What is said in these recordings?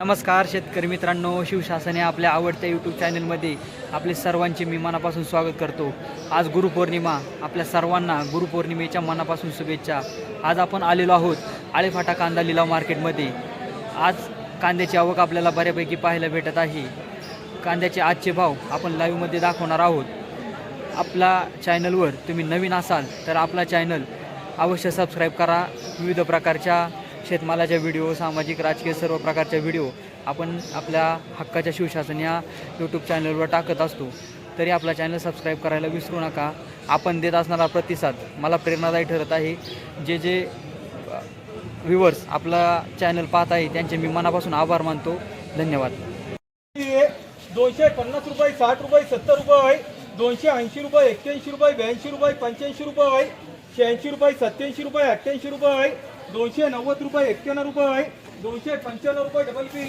नमस्कार शेतकरी मित्रांनो शिवशासन या आपल्या आवडत्या यूट्यूब चॅनलमध्ये आपले सर्वांचे मी मनापासून स्वागत करतो. आज गुरुपौर्णिमा आपल्या सर्वांना गुरुपौर्णिमेच्या मनापासून शुभेच्छा. आज आपण आलेलो आहोत आळेफाटा कांदा लिलाव मार्केटमध्ये. आज कांद्याची आवक आपल्याला बऱ्यापैकी पाहायला भेटत आहे. कांद्याचे आजचे भाव आपण लाईव्हमध्ये दाखवणार आहोत. आपला चॅनलवर तुम्ही नवीन असाल तर आपला चॅनल अवश्य सबस्क्राईब करा. विविध प्रकारच्या शेतमालाच्या व्हिडिओ सामाजिक राजकीय सर्व प्रकारच्या व्हिडिओ आपण आपल्या हक्काच्या शिवशासन या यूट्यूब चॅनलवर टाकत असतो. तरी आपला चॅनल सबस्क्राईब करायला विसरू नका. आपण देत असणारा प्रतिसाद मला प्रेरणादायी ठरत आहे. जे जे व्ह्युअर्स आपला चॅनल पाहत आहे त्यांचे मी मनापासून आभार मानतो. धन्यवाद. दोनशे पन्नास रुपये साठ रुपये सत्तर रुपये दोनशे ऐंशी रुपये एक्क्याऐंशी रुपये ब्याऐंशी रुपये पंच्याऐंशी रुपये शहाऐंशी रुपये सत्याऐंशी रुपये अठ्ठ्याऐंशी रुपये दोनशे नव्वद रुपये एक्क्याण्णव रुपये आहे. दोनशे पंच्याण्णव रुपये डबल पी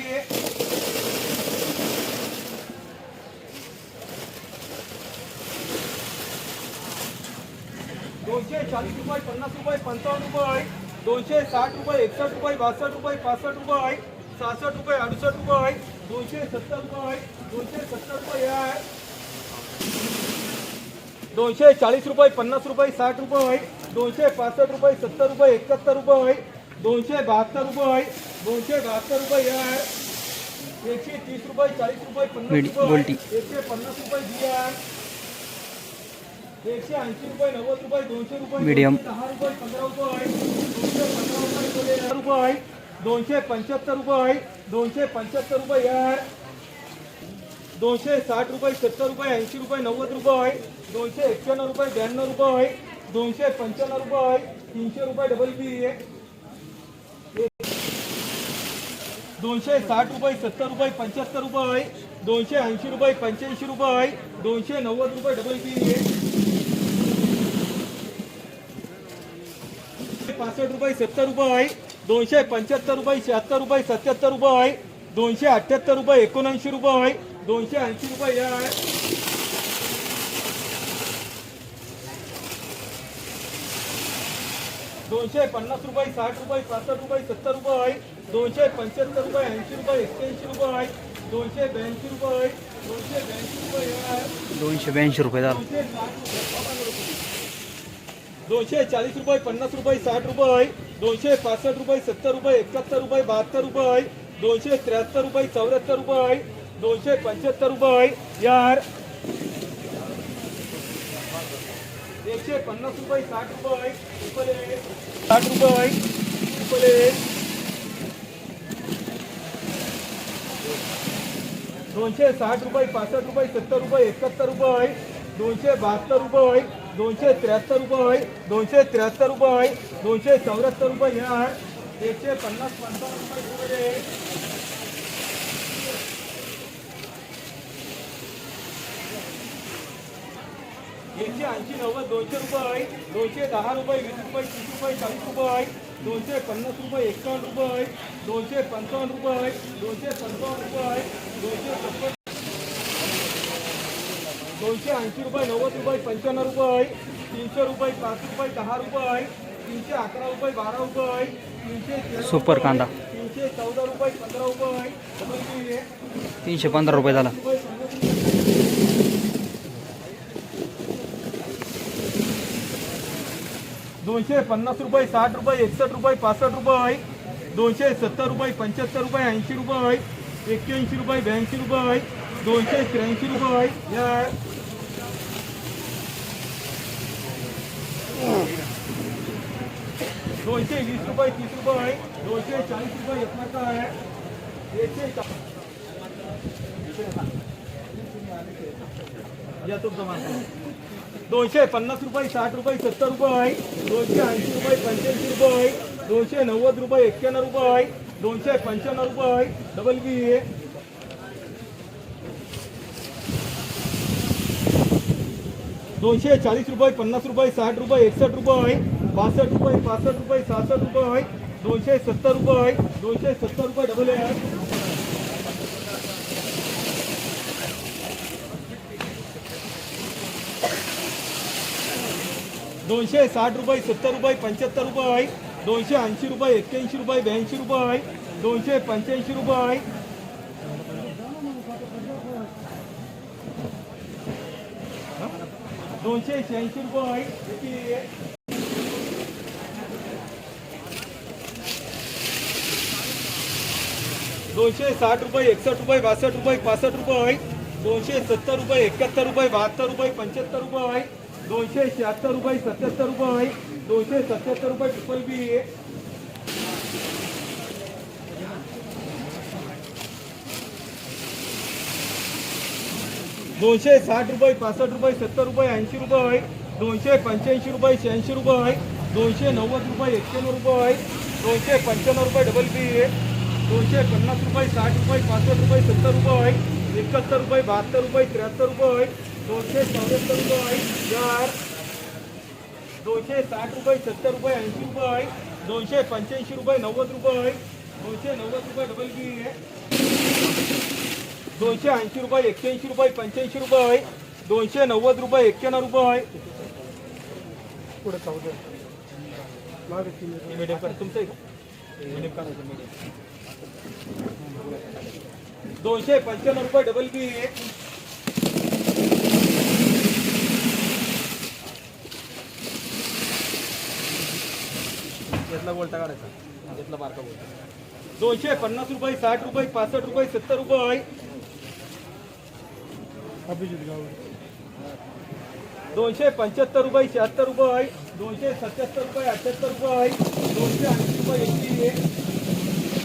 दोनशे चाळीस रुपये पन्नास रुपये पंचावन्न रुपये आहे. दोनशे साठ रुपये एकसष्ट रुपये बासष्ट रुपये पासष्ट रुपये सहासष्ट रुपये अडुसष्ट रुपये दोनशे सत्तर रुपये दोनशे सत्तर रुपये हे आहे. दोनशे चाळीस रुपये पन्नास रुपये साठ रुपये आहे. दोनशे पासष्ट रुपये सत्तर रुपये एकाहत्तर रुपये दोनशे बहात्तर रुपये दोनशे बहात्तर रुपये हे आहे. एकशे तीस रुपये चाळीस रुपये पन्नास रुपये. एकशे पन्नास रुपये बी आहे. एकशे ऐंशी रुपये नव्वद रुपये दोनशे रुपये मीडियम. दहा रुपये पंधरा रुपये दोनशे पंधरा रुपये रुपये दोनशे पंच्याहत्तर रुपये दोनशे पंच्याहत्तर रुपये यार दोनशे साठ रुपये सत्तर रुपये ऐंशी रुपये नव्वद रुपये दोनशे एक्क्याण्णव रुपये ब्याण्णव रुपये दोनशे पंच्याण्णव रुपये तीनशे रुपये डबल बी दोनशे साठ रुपये सत्तर रुपये पंच्याहत्तर रुपये दोनशे ऐंशी रुपये पंच्याऐंशी रुपये दोनशे नव्वद रुपये डबल बी पासष्ट रुपये सत्तर रुपये दोनशे पंच्याहत्तर रुपये शहात्तर रुपये सत्याहत्तर रुपये दोनशे अठ्ठ्याहत्तर रुपये एकोणऐंशी रुपये दोनशे ऐंशी रुपये दोनशे पन्नास रुपये साठ रुपये पासष्ट रुपये सत्तर रुपये दोनशे पंच्याहत्तर रुपये ऐंशी रुपये एक्क्याऐंशी रुपये दोनशे ब्याऐंशी रुपये दोनशे ब्याऐंशी रुपये आहे. दोनशे ब्याऐंशी रुपये दोनशे चाळीस रुपये पन्नास रुपये साठ रुपये दोनशे पासष्ट रुपये सत्तर रुपये एकाहत्तर रुपये बहात्तर रुपये दोनशे त्र्याहत्तर रुपये चौऱ्याहत्तर रुपये दोनशे पंच्याहत्तर रुपये यार एकशे पन्नास रुपये साठ रुपये रुपये साठ रुपये रुपये दोनशे साठ रुपये पासष्ट रुपये सत्तर रुपये एकाहत्तर रुपये दोनशे बहात्तर रुपये दोनशे त्र्याहत्तर रुपये दोनशे त्र्याहत्तर रुपये दोनशे चौऱ्याहत्तर रुपये हे आहे एकशे पन्नास पंचावन्न रुपये एकशे ऐंशी नव्वद दोनशे रुपये दोनशे दहा रुपये वीस रुपये तीस रुपये चाळीस रुपये दोनशे पन्नास रुपये एकावन्न रुपये दोनशे पंचावन्न रुपये दोनशे पंचावन्न रुपये दोनशे छप्पन दोनशे ऐंशी रुपये नव्वद रुपये पंच्याण्णव रुपये तीनशे रुपये पाच रुपये दहा रुपये तीनशे अकरा रुपये बारा रुपये तीनशे सुपर कांदा. तीनशे चौदा रुपये पंधरा रुपये आहे. तीनशे पंधरा रुपये झाला रुपये पंधरा दोनशे पन्नास रुपये, साठ रुपये, एकसष्ट रुपये, पासष्ट रुपये दोनशे सत्तर रुपये, पंच्याहत्तर रुपये, ऐंशी रुपये एक्क्याऐंशी रुपये, ब्याऐंशी रुपये दोनशे त्र्याऐंशी रुपये या. दोनशे वीस रुपये, तीस रुपये दोनशे चाळीस रुपये एकमार्क आहे. एकशे या तुमचा माणूस. दोनशे पन्नास रुपये, साठ रुपये, सत्तर रुपये दोनशे ऐंशी रुपये, पंच्याऐंशी रुपये दोनशे नव्वद रुपये, एक्क्याण्णव रुपये दोनशे पंच्याण्णव रुपये डबल बी दोनशे चाळीस रुपये, पन्नास रुपये, साठ रुपये, एकसष्ट रुपये बासष्ट रुपये, पासष्ट रुपये, सहासष्ट रुपये दोनशे सत्तर रुपये दोनशे सत्तर रुपये डबल आहे. दोनशे साठ रुपये, सत्तर रुपये, पंच्याहत्तर रुपये दोनशे ऐंशी रुपये, एक्क्याऐंशी रुपये, ब्याऐंशी रुपये दोनशे पंच्याऐंशी रुपये दोनशे शहाऐंशी रुपये किती? दोनशे साठ रुपये एकसष्ट रुपये, बासष्ट रुपये, पासष्ट रुपये दोनशे सत्तर रुपये, एकाहत्तर रुपये, बहात्तर रुपये, पंच्याहत्तर रुपये दोनशे शहात्तर रुपये सत्याहत्तर रुपये दोनशे सत्याहत्तर रुपये ट्रिपल बी आहे. दोनशे साठ रुपये पासष्ट रुपये सत्तर रुपये ऐंशी रुपये दोनशे पंच्याऐंशी रुपये शहाऐंशी रुपये दोनशे नव्वद रुपये एक्क्याण्णव रुपये दोनशे पंच्याण्णव रुपये डबल बी आहे. दोनशे पन्नास रुपये साठ रुपये पासष्ट रुपये सत्तर रुपये एकाहत्तर रुपये बहात्तर रुपये त्र्याहत्तर रुपये दोनशे चौऱ्याहत्तर रुपये चार दोनशे साठ रुपये सत्तर रुपये ऐंशी रुपये दोनशे पंच्याऐंशी रुपये नव्वद रुपये दोनशे नव्वद रुपये डबल बी दोनशे ऐंशी रुपये एक्क्याऐंशी रुपये पंच्याऐंशी रुपये दोनशे नव्वद रुपये एक्क्याण्णव रुपये पुढे तुमचं आहे दोनशे पंच्याण्णव रुपये डबल बी यातला बोलता काढायचा. यातला बारका बोलता. दोनशे पन्नास रुपये साठ रुपये पासष्ट रुपये सत्तर रुपये. दोनशे पंच्याहत्तर रुपये शहात्तर रुपये. दोनशे सत्याहत्तर रुपये अठ्याहत्तर रुपये. दोनशे ऐंशी रुपये एकशे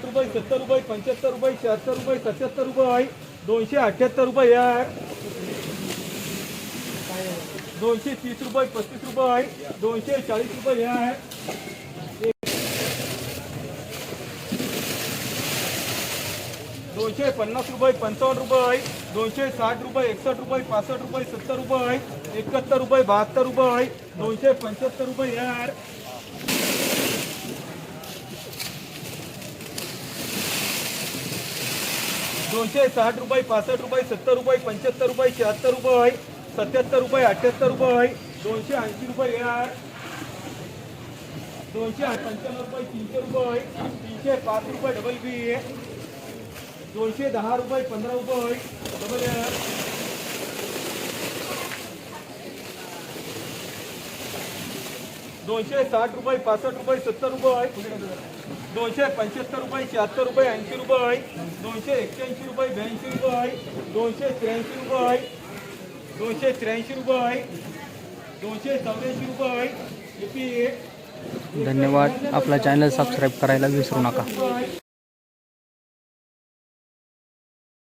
रुपये सत्तर रुपये पंच्याहत्तर रुपये शहात्तर रुपये सत्याहत्तर रुपये. दोनशे अठ्याहत्तर रुपये. यार दोनशे तीस रुपये पस्तीस रुपये. दोनशे चाळीस रुपये. यार दोनशे पन्नास रुपये, पंचावन्न रुपये दोनशे साठ रुपये, एकसष्ट रुपये, पासष्ट रुपये, सत्तर रुपये एकाहत्तर रुपये, बहात्तर रुपये दोनशे पंच्याहत्तर रुपये यार दोनशे साठ रुपये, पासष्ट रुपये, सत्तर रुपये, पंच्याहत्तर रुपये, शहात्तर रुपये सत्याहत्तर रुपये, अठ्याहत्तर रुपये दोनशे ऐंशी रुपये यार दोनशे पंच्याण्णव रुपये, तीनशे रुपये तीनशे पाच रुपये डबल बी दोनशे दहा रुपये पंधरा रुपये एअर दोनशे साठ रुपये पासष्ट रुपये सत्तर रुपये दोनशे पंच्याहत्तर रुपये शहात्तर रुपये ऐंशी रुपये दोनशे एक्क्याऐंशी रुपये ब्याऐंशी रुपये दोनशे त्र्याऐंशी रुपये दोनशे त्र्याऐंशी रुपये दोनशे चौऱ्याऐंशी रुपये धन्यवाद. आपला चॅनल सबस्क्राईब करायला विसरू नका.